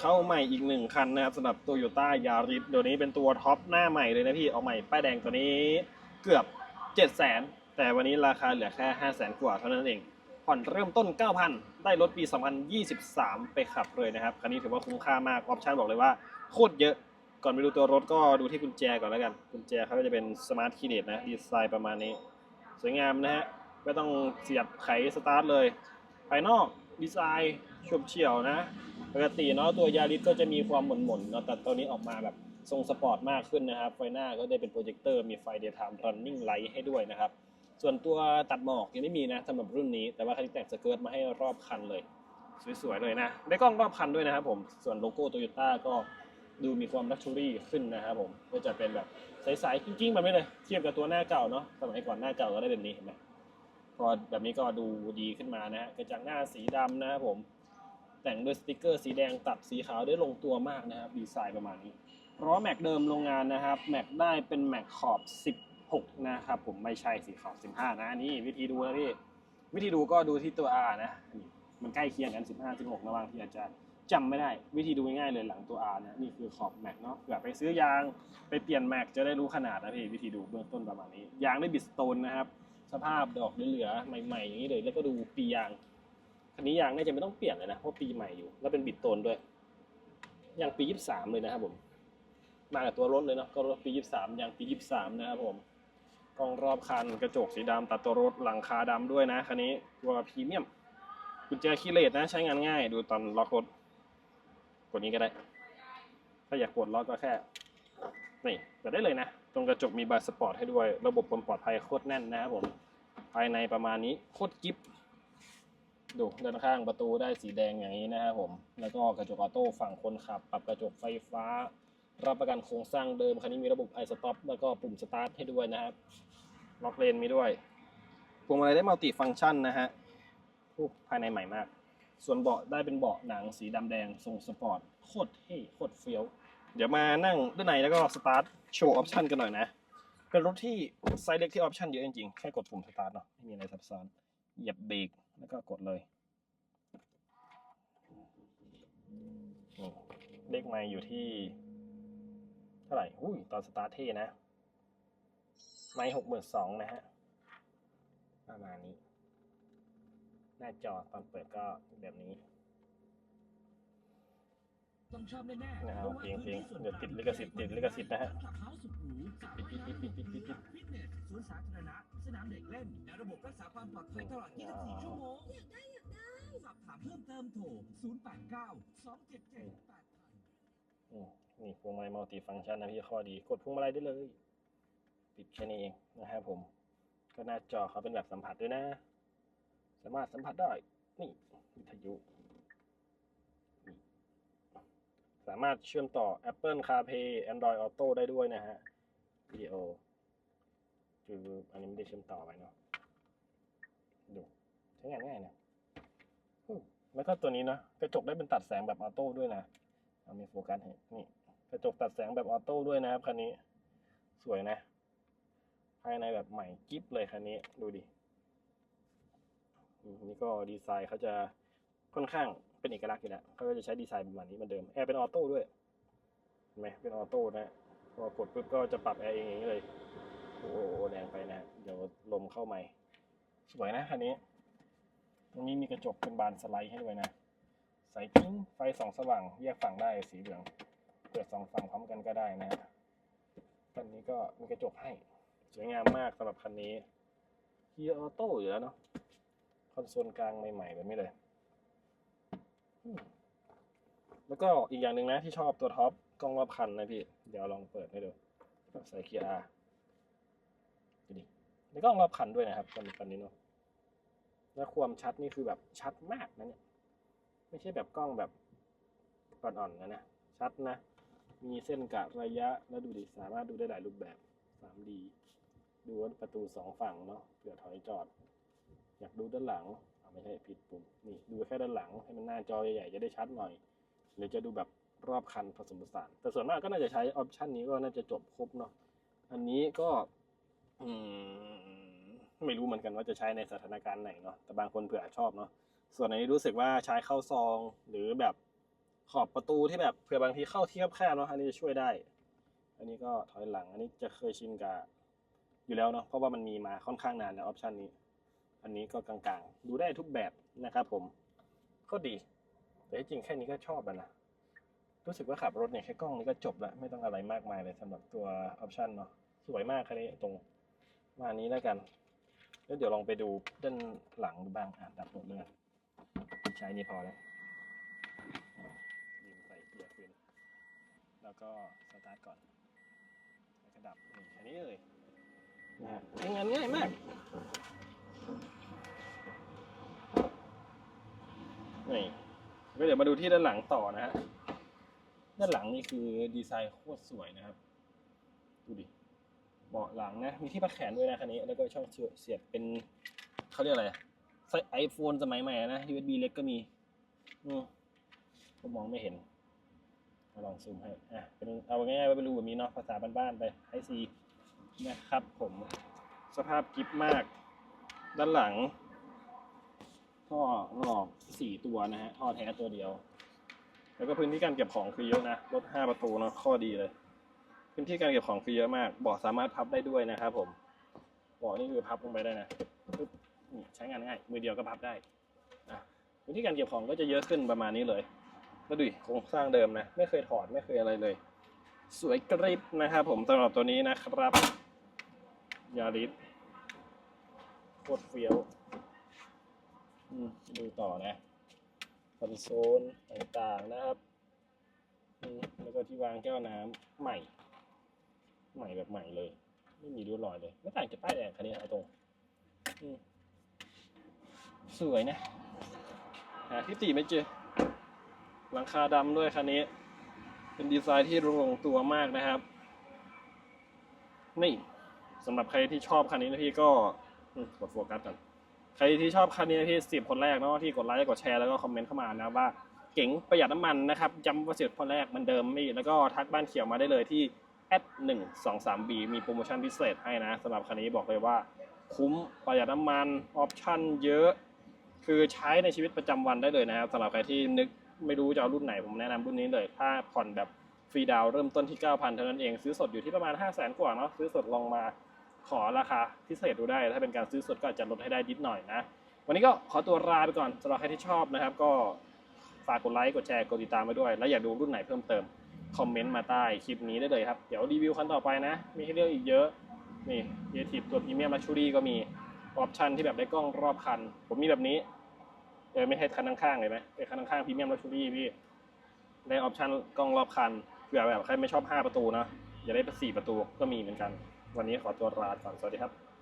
เข้าใหม่อีกหนึ่งคันนะครับสำหรับโตโยต้ายาริสเดี๋ยวนี้เป็นตัวท็อปหน้าใหม่เลยนะพี่เอาใหม่ป้ายแดงตัวนี้เกือบ7 0 0 0 0 0 แต่วันนี้ราคาเหลือแค่5 0 0 0 0 0กว่าเท่านั้นเอง ผ่อนเริ่มต้น 9,000 ได้รถปี 2023 ไปขับเลยนะครับ คันนี้ถือว่าคุ้มค่ามาก ออปชั่นบอกเลยว่าโคตรเยอะ ก่อนไปดูตัวรถก็ดูที่กุญแจก่อนแล้วกัน กุญแจเขาก็จะเป็นสมาร์ทคีย์เลสนะ ดีไซน์ประมาณนี้ สวยงามนะฮะ ไม่ต้องเสียบไขสตาร์ทเลย ภายนอกดีไซน์ฉบเฉียวนะ ปกติเนาะตัวยาริสก็จะมีความหม่นๆเนาะแต่ตัวนี้ออกมาแบบทรงสปอร์ตมากขึ้นนะครับ ไฟหน้าก็ได้เป็นโปรเจคเตอร์มีไฟ daytime running light ให้ด้วยนะครับ ส่วนตัวตัดหมอกยังไม่มีนะสำหรับรุ่นนี้ แต่ว่าคันนี้แต่งสเกิร์ตมาให้รอบคันเลย สวยๆเลยนะ ได้กล้องรอบคันด้วยนะครับผม ส่วนโลโก้โตโยต้าก็ดูมีความลักชัวรี่ขึ้นนะครับผม ก็จะเป็นแบบใสๆกิ้งๆแบบนี้เลย เทียบกับตัวหน้าเก่าเนาะ สมัยก่อนหน้าเก่าก็ได้แบบนี้เห็นไหมพอแบบนี้ก็ดูดีขึ้นมานะฮะกระจังหน้าสีดำนะครับผม แต่งด้วยสติกเกอร์สีแดงตัดสีขาวได้ลงตัวมากนะครับดีไซน์ประมาณนี้เพราะแม็กเดิมโรงงานนะครับแม็กได้เป็นแม็กขอบ 16 นะครับผมไม่ใช่สีขอบ 15 นะนี่วิธีดูนะพี่วิธีดูก็ดูที่ตัว R นะนี่มันใกล้เคียงกัน 15 16นะบางทีอาจจะจำไม่ได้วิธีดูง่ายๆเลยหลังตัว R นะนี่คือขอบแม็กเนาะเผื่อไปซื้อยางไปเปลี่ยนแม็กจะได้รู้ขนาดนะพี่วิธีดูเบื้องต้นประมาณนี้ ยางได้บิดสโตนนะครับ สภาพดอกเหลือใหม่ๆอย่างนี้เลยแล้วก็ดูปียาง คันนี้ยางน่าจะไม่ต้องเปลี่ยนเลยนะเพราะปีใหม่อยู่ แล้วเป็นบิดโตนด้วยยางปี23เลยนะครับผม มากับตัวรถเลยเนาะก็รถปี23ยางปี23นะครับผมกล้องรอบคันกระจกสีดำตัดตัวรถหลังคาดำด้วยนะคันนี้ตัวพรีเมียมกุญแจคีย์เลสนะ ใช้งานง่าย ดูตอนล็อกรถกดนี้ก็ได้ ถ้าอยากปลดล็อกก็แค่นี่เปิดได้เลยนะ ตรงกระจกมีบาร์สปอร์ตให้ด้วย ระบบความปลอดภัยโคตรแน่นนะครับผม ภายในประมาณนี้โคตรกิฟ ดูด้านข้างประตูได้สีแดงอย่างนี้นะครับผม แล้วก็กระจกออโต้ฝั่งคนขับ ปรับกระจกไฟฟ้า รับประกันโครงสร้างเดิม คันนี้มีระบบไอสต็อปแล้วก็ปุ่มสตาร์ทให้ด้วยนะครับ ล็อกเลนมีด้วย พวงมาลัยได้มัลติฟังก์ชันนะฮะภายในใหม่มาก ส่วนเบาะได้เป็นเบาะหนังสีดำแดงทรงสปอร์ต โคตรเท่โคตรเฟี้ยว เดี๋ยวมานั่งด้านในแล้วก็สตาร์ทโชว์ออปชันกันหน่อยนะ เป็นรถที่ไซส์เล็กที่ออปชันเยอะจริงๆ แค่กดปุ่มสตาร์ทเนาะ ไม่มีอะไรซับซ้อน เหยียบเบรก แล้วก็กดเลยนี่เลขไม่อยู่ที่ เท่าไหร่อุ้ยตอนสตาร์ทเท่นะ ไม่หกหมื่นสองนะฮะ ประมาณนี้ หน้าจอตอนเปิดก็แบบนี้ ต้องชอบแน่ๆนะครับพราะว่าเพลงเพลงพื้นที่ส่วนเดี๋ยวติดลิขสิทธิ์ติดลิขสิทธิ์นะฮะขับเฮาส์สุดหรูสระว่ายน้ำปิดปิดปิดปิดปิดฟิตเนสสวนสาธารณะสนามเด็กเล่นและระบบรักษาความปลอดภัยตลอด 24 ชั่วโมงอยากได้อยากได้สอบถามเพิ่มเติมโทร 089 277 8000อืมนี่พวงมาลัยมัลติฟังก์ชันนะพี่ข้อดี กดพวงมาลัยได้เลย ปิดแค่นี้เองนะครับผม ก็หน้าจอเขาเป็นแบบสัมผัสด้วยนะ สามารถสัมผัสได้ นี่วิทยุนี่ สามารถเชื่อมต่อ Apple CarPlay Android Auto ได้ด้วยนะฮะวิดีโอคืออันนี้ไม่ได้เชื่อมต่อไว้เนาะดูใช้งานง่ายนะอืมแล้วก็ตัวนี้นะกระจกได้เป็นตัดแสงแบบออโต้ด้วยนะเอามีโฟกัสให้นี่กระจกตัดแสงแบบออโต้ด้วยนะครับคันนี้ สวยนะ ภายในแบบใหม่กิ๊บเลยคันนี้ดูดินี่ก็ดีไซน์เขาจะค่อนข้าง เป็นเอกลักษณ์อยู่แล้วเขาก็จะใช้ดีไซน์ประมาณนี้เหมือนเดิมแอร์เป็นออโต้ด้วยเห็นไหมเป็นออโต้นะพอกดปุ๊บก็จะปรับแอร์เองอย่างนี้เลยโอ้โหแรงไปนะเดี๋ยวลมเข้าใหม่ สวยนะคันนี้ ตรงนี้มีกระจกเป็นบานสไลด์ให้ด้วยนะใส่กิ้งไฟสองสว่างแยกฝั่งได้สีเหลือง เปิดสองฝั่งพร้อมกันก็ได้นะฮะคันนี้ก็มีกระจกให้ สวยงามมากสำหรับคันนี้เกียร์ออโต้อยู่แล้วเนาะคอนโซลกลางใหม่ๆแบบนี้เลย แล้วก็อีกอย่างหนึ่งนะที่ชอบตัวท็อปกล้องรอบคันนะพี่ เดี๋ยวลองเปิดให้ดูใส่เกียร์ R ดูดิมีกล้องรอบคันด้วยนะครับคันคันนี้เนาะแล้วความชัดนี่คือแบบชัดมากนะเนี่ย ไม่ใช่แบบกล้องแบบอ่อนๆนะนะ ชัดนะ มีเส้นกะระยะแล้วดูดิสามารถดูได้หลายรูปแบบ 3D ดูว่าประตูสองฝั่งเนาะเผื่อถอยจอด อยากดูด้านหลัง ไม่ใช่ผิดปุ่มนี่ดูแค่ด้านหลังให้มันหน้าจอใหญ่ๆจะได้ชัดหน่อย หรือจะดูแบบรอบคันผสมผสาน แต่ส่วนมากก็น่าจะใช้ออปชันนี้ก็น่าจะจบครบเนาะอันนี้ก็ไม่รู้เหมือนกันว่าจะใช้ในสถานการณ์ไหนเนาะแต่บางคนเผื่อชอบเนาะส่วนอันนี้รู้สึกว่าใช้เข้าซองหรือแบบขอบประตูที่แบบเผื่อบางทีเข้าที่แคบๆเนาะอันนี้จะช่วยได้ อันนี้ก็ถอยหลัง อันนี้จะเคยชินกับอยู่แล้วเนาะเพราะว่ามันมีมาค่อนข้างนานแล้วออปชันนี้ อันนี้ก็กลางๆ ดูได้ทุกแบบนะครับผมก็ดี แต่จริงแค่นี้ก็ชอบแล้วนะ รู้สึกว่าขับรถเนี่ยแค่กล้องนี้ก็จบแล้วไม่ต้องอะไรมากมายเลยสำหรับตัวออปชันเนาะสวยมากคันนี้ตรงมานี้แล้วกันแล้วเดี๋ยวลองไปดูด้านหลังดูบ้างอะดับหมดเลยใช้นี่พอแล้วลืมใส่เกียร์คืนแล้วก็สตาร์ทก่อนแล้วก็ดับนี่แค่นี้เลยนะฮะใช้งานง่ายมาก นี่ก็เดี๋ยวมาดูที่ด้านหลังต่อนะฮะด้านหลังนี่คือดีไซน์โคตรสวยนะครับ ดูดิเบาะหลังนะ มีที่พักแขนด้วยนะคันนี้ แล้วก็ช่องเสียบเป็นเขาเรียกอะไรไอโฟนสมัยใหม่นะ USB เล็กก็มีอืมผมมองไม่เห็นมาลองซูมให้อะเป็นเอาง่ายๆว่าเป็นรูแบบนี้เนาะภาษาบ้านๆไปไอซีนะครับผมสภาพกิฟมาก ด้านหลัง ท่อรอบสี่ตัวนะฮะท่อแท้ตัวเดียว แล้วก็พื้นที่การเก็บของคือเยอะนะรถห้าประตูเนาะข้อดีเลย พื้นที่การเก็บของคือเยอะมากเบาะสามารถพับได้ด้วยนะครับผมเบาะนี่คือพับลงไปได้นะปึ๊บใช้งานง่ายมือเดียวก็พับได้อะพื้นที่การเก็บของก็จะเยอะขึ้นประมาณนี้เลยแล้วดูโครงสร้างเดิมนะ ไม่เคยถอดไม่เคยอะไรเลย สวยกริบนะครับผมสำหรับตัวนี้นะครับยาริสโคตรเฟี้ยว ดูต่อนะคอนโซลต่างๆนะครับแล้วก็ที่วางแก้วน้ำใหม่ ใหม่แบบใหม่เลย ไม่มีริ้วรอยเลย ไม่ต่างจากป้ายแดงคันนี้เอาตรงสวยนะหาที่ตีไม่เจอหลังคาดำด้วยคันนี้ เป็นดีไซน์ที่ลงตัวมากนะครับ นี่สำหรับใครที่ชอบคันนี้นะพี่ก็กดโฟกัสกัน ใครที่ชอบคันนี้ที่สิบคนแรกเนาะที่กดไลค์กดแชร์แล้วก็คอมเมนต์เข้ามานะว่าเก๋งประหยัดน้ำมันนะครับจำว่าสิบคนแรกเหมันเดิมไม่แล้วก็ทักบ้านเขียวมาได้เลยที่แอดหนึ่งสองสามบีมีโปรโมชั่นพิเศษให้นะสำหรับคันนี้บอกเลยว่า คุ้มประหยัดน้ำมันออปชั่นเยอะ คือใช้ในชีวิตประจำวันได้เลยนะครับสำหรับใครที่นึกไม่รู้จะเอารุ่นไหนผมแนะนำรุ่นนี้เลย ถ้าผ่อนแบบฟรีดาวเริ่มต้นที่ 9,000 เท่านั้นเอง ซื้อสดอยู่ที่ประมาณ 5 0 0 0 0 0 กว่าเนาะซื้อสดลองมา ขอราคาพิเศษดูได้ ถ้าเป็นการซื้อสดก็อาจจะลดให้ได้นิดหน่อยนะ วันนี้ก็ขอตัวลาไปก่อนสำหรับใครที่ชอบนะครับ ก็ฝากกดไลค์กดแชร์กดติดตามไปด้วย แล้วอยากดูรุ่นไหนเพิ่มเติมคอมเมนต์มาใต้คลิปนี้ได้เลยครับ เดี๋ยวรีวิวคันต่อไปนะ มีให้เลือกอีกเยอะนี่เยทิปตัวพรีเมียมลักชูรี่ก็มีออปชันที่แบบได้กล้องรอบคัน ผมมีแบบนี้เออไม่ใช่คันข้างๆเลยไหมเป็นคันข้างๆพรีเมียมลักชูรี่พี่ได้ออปชันกล้องรอบคันเผื่อแบบใครไม่ชอบ 5 ประตูนะ อย่าได้เป็น4ประตูก็มีเหมือนกัน วันนี้ขอตัวลาก่อนสวัสดีครับ